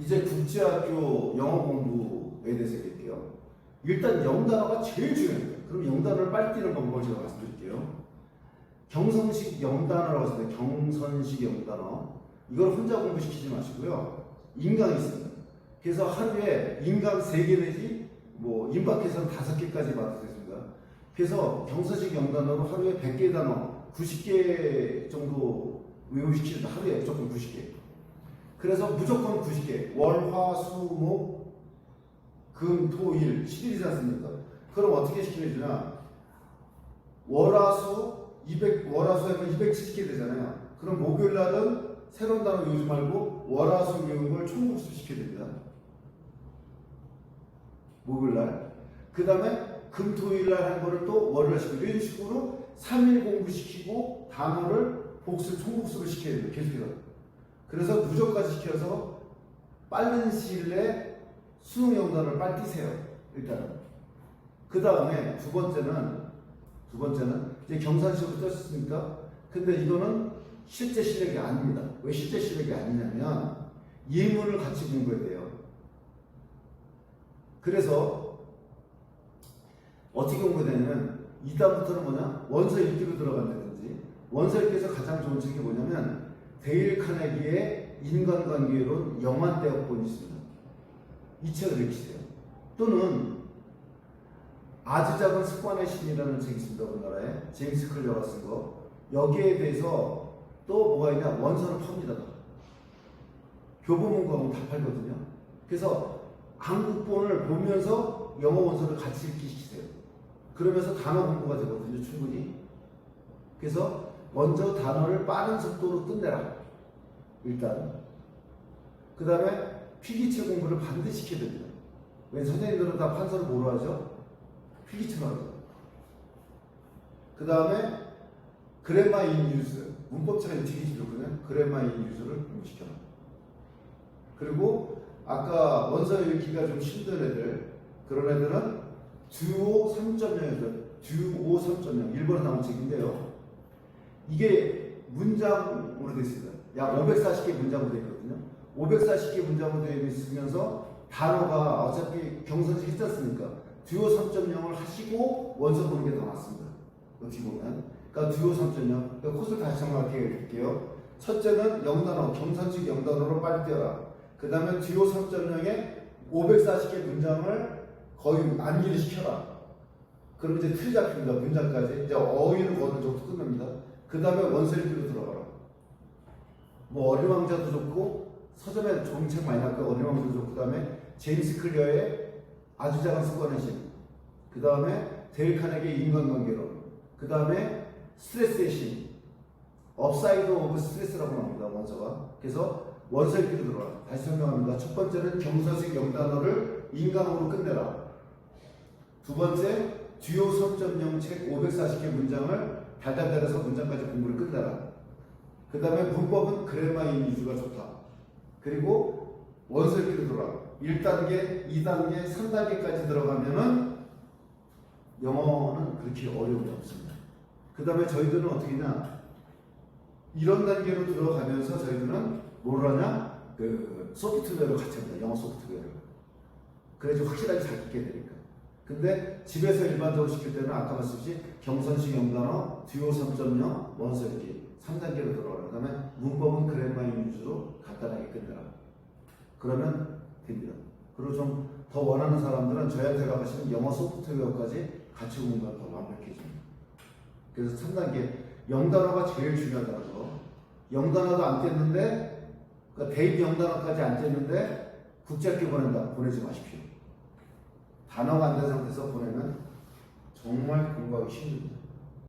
이제 국제학교 영어 공부에 대해서 얘기할게요. 일단 영단어가 제일 중요해요. 그럼 영단어를 빨리 띄는 방법을 제가 말씀드릴게요. 경선식 영단어라고 했습니다. 경선식 영단어. 이걸 혼자 공부시키지 마시고요. 인강이 있습니다. 그래서 하루에 인강 3개 내지 뭐 임박해서는 5개까지 받을 수 있습니다. 그래서 경선식 영단어로 하루에 100개 단어, 90개 정도 외우시키는 하루에 무조건 90개. 그래서 무조건 90개. 월, 화, 수, 목, 금, 토, 일, 7일이지 않습니까? 그럼 어떻게 시키면 월화수 200, 월화수 하면 270개 되잖아요. 그럼 목요일 날은 새로운 단어 외우지 말고 월화수 외운 걸 총복습 시켜야 됩니다. 목요일 날. 그 다음에 금, 토, 일 날 한 거를 또 월요일 날 시키고 이런 식으로 3일 공부시키고 단어를 복습, 총복습을 시켜야 돼요. 계속해서. 그래서 무조건까지 시켜서 빠른 시일 내에 수능 영단을 빨리 띄세요. 일단은. 그 다음에 두 번째는 두 번째는 이제 경산시부터 떴습니까? 근데 이거는 실제 실력이 아닙니다. 왜 실제 실력이 아니냐면 예문을 같이 공부해야 돼요. 그래서 어떻게 공부되냐면 이다음부터는 뭐냐 원서 읽기로 들어간다든지 원서 읽기에서 가장 좋은 책이 뭐냐면 데일 카네기의 인간관계론 영환대학본이 있습니다. 이 책을 읽으세요. 또는 아주 작은 습관의 신이라는 책이 있습니다. 우리나라에 제임스 클리어가 쓴 거. 여기에 대해서 또 뭐가 있냐 원서를 팝니다. 교보문고하고 다 팔거든요. 그래서 한국본을 보면서 영어 원서를 같이 읽기 시키세요. 그러면서 단어 공부가 되거든요. 충분히. 그래서 먼저 단어를 빠른 속도로 끝내라. 일단. 그 다음에 필기체 공부를 반드시 해야 됩니다. 왜 선생님들은 다 판서를 뭐로 하죠? 필기체만 하죠. 그 다음에 그래마 인 유즈. 문법처럼 되게 좋거든요. 그래마 인 유즈를 공부시켜라. 그리고 아까 원서 읽기가 좀 힘든 애들, 그런 애들은 듀오 3.0이죠. 듀오 3.0. 일본에 나온 책인데요. 이게 문장으로 되어 있습니다. 약 540개 문장으로 되어 있거든요. 540개 문장으로 되어 있으면서 단어가 어차피 경선식 했지 않습니까? 듀오 3.0을 하시고 원서 보는 게더 낫습니다. 어떻게 보면. 그러니까 듀오 3.0. 그러니까 코스를 다시 정확하게 읽을게요. 첫째는 영단어, 경선식 영단어로 빨리 띄어라. 그 다음에 듀오 3.0에 540개 문장을 거의 암기를 시켜라. 그럼 이제 틀 잡힙니다. 문장까지. 이제 어휘를 거는 정도. 그 다음에 원서 읽기로 들어가라. 뭐 어린 왕자도 좋고 서점에 좋은 책 많이 나왔고 어린 왕자도 좋고 그 다음에 제임스 클리어의 아주 작은 습관의 신. 그 다음에 데일 카네기의 인간관계론. 그 다음에 스트레스의 신. 업사이드 오브 스트레스라고 나옵니다. 원서가. 그래서 원서 읽기로 들어라. 다시 설명합니다. 첫 번째는 경서식 영단어를 인강으로 끝내라. 두 번째, 듀오 3.0 책 540개 문장을 달달달해서 문장까지 공부를 끝내라. 그 다음에 문법은 그래마인 위주가 좋다. 그리고 원서 읽기로 들어라. 1단계, 2단계, 3단계까지 들어가면은 영어는 그렇게 어려움이 없습니다. 그 다음에 저희들은 어떻게 냐 이런 단계로 들어가면서 저희들은 뭘 하냐? 그 소프트웨어를 같이 합니다. 영어 소프트웨어를. 그래야지 확실하게 잘 듣게 되니까. 근데 집에서 일반적으로 시킬 때는 아까 말씀드렸듯이 경선식 영단어, 듀오 3.0, 원서 읽기 3단계로 들어가라. 그 다음에 문법은 그래마인 위주로 간단하게 끝내라. 그러면 됩니다. 그리고 좀 더 원하는 사람들은 저희한테 가시면 영어 소프트웨어까지 같이 공부하면 더 완벽해집니다. 그래서 3단계 영단어가 제일 중요하다는 거. 영단어도 안 뗐는데 그러니까 대입 영단어까지 안 뗐는데 국제학교 보낸다. 보내지 마십시오. 단어가 안 된 상태에서 보내면 정말 공부하기 힘듭니다.